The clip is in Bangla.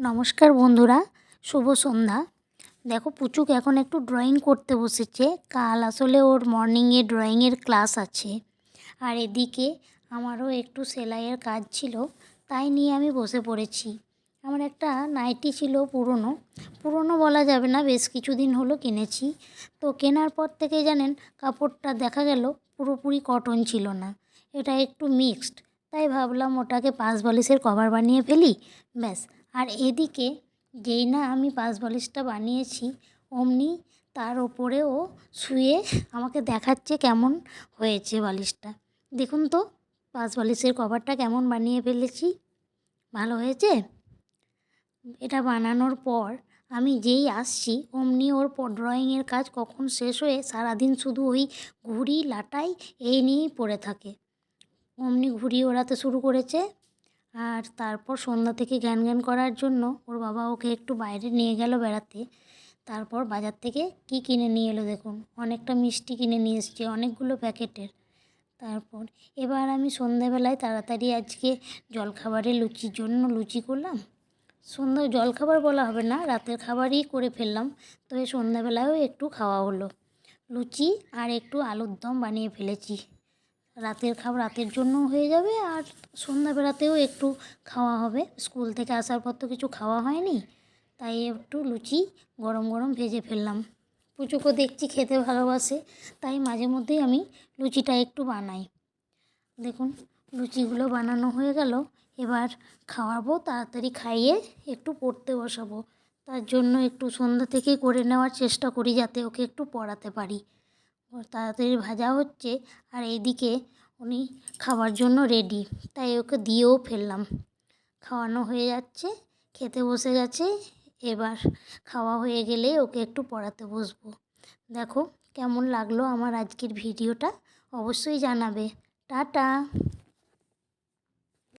নমস্কার বন্ধুরা, শুভ সন্ধ্যা। দেখো পুচুক এখন একটু ড্রয়িং করতে বসেছে। কাল আসলে ওর মর্নিংয়ে ড্রয়িংয়ের ক্লাস আছে। আর এদিকে আমারও একটু সেলাইয়ের কাজ ছিল, তাই নিয়ে আমি বসে পড়েছি। আমার একটা নাইটি ছিল পুরনো। পুরনো বলা যাবে না, বেশ কিছুদিন হলো কিনেছি। তো কেনার পর থেকে জানেন, কাপড়টা দেখা গেল পুরোপুরি কটন ছিল না। এটা একটু মিক্সড তাই ভাবলাম ওটাকে পাশ বালিশের কভার বানিয়ে ফেলি। ব্যাস আর এদিকে যেই না আমি পাশ বালিশটা বানিয়েছি, অমনি তার ওপরে ও শুয়ে আমাকে দেখাচ্ছে কেমন হয়েছে বালিশটা। দেখুন তো পাশ বালিশের কভারটা কেমন বানিয়ে ফেলেছি। ভালো হয়েছে? এটা বানানোর পর আমি যেই আসছি, অমনি ওর ড্রয়িংয়ের কাজ কখন শেষ হয়ে সারাদিন শুধু ওই ঘুড়ি, লাটাই এই নিয়েই পড়ে থাকে। অমনি ঘুড়ি ওড়াতে শুরু করেছে। আর তারপর সন্ধ্যা থেকে জ্ঞান জ্ঞান করার জন্য ওর বাবা ওকে একটু বাইরে নিয়ে গেল বেড়াতে। তারপর বাজার থেকে কি কিনে নিয়ে এলো দেখুন? অনেকটা মিষ্টি কিনে নিয়ে এসছে, অনেকগুলো প্যাকেটের। তারপর এবার আমি সন্ধ্যাবেলায় তাড়াতাড়ি আজকে জলখাবারে লুচির জন্য লুচি করলাম। সন্ধ্যা, জলখাবার বলা হবে না, রাতের খাবারই করে ফেললাম। তবে সন্ধ্যাবেলায়ও একটু খাওয়া হলো। লুচি আর একটু আলুর দম বানিয়ে ফেলেছি। রাতের খাবার রাতের জন্য হয়ে যাবে আর সন্ধ্যাবেলাতেও একটু খাওয়া হবে। স্কুল থেকে আসার পর তো কিছু খাওয়া হয়নি, তাই একটু লুচি গরম গরম ভেজে ফেললাম। পুচুকো দেখছি খেতে ভালোবাসে, তাই মাঝে মধ্যেই আমি লুচিটা একটু বানাই। দেখুন, লুচিগুলো বানানো হয়ে গেল, এবার খাওয়াবো, তাড়াতাড়ি খাইয়ে একটু পড়তে বসাবো। তার জন্য একটু সন্ধ্যা থেকেই করে নেওয়ার চেষ্টা করি যাতে ওকে একটু পড়াতে পারি। তাড়াতাড়ি ভাজা হচ্ছে আর এইদিকে উনি খাবার জন্য রেডি তাই ওকে দিয়েও ফেললাম। খাওয়ানো হয়ে যাচ্ছে, খেতে বসে গেছে। এবার খাওয়া হয়ে গেলে ওকে একটু পড়াতে বসবো। দেখো কেমন লাগল আমার আজকের ভিডিওটা, অবশ্যই জানাবে। টাটা!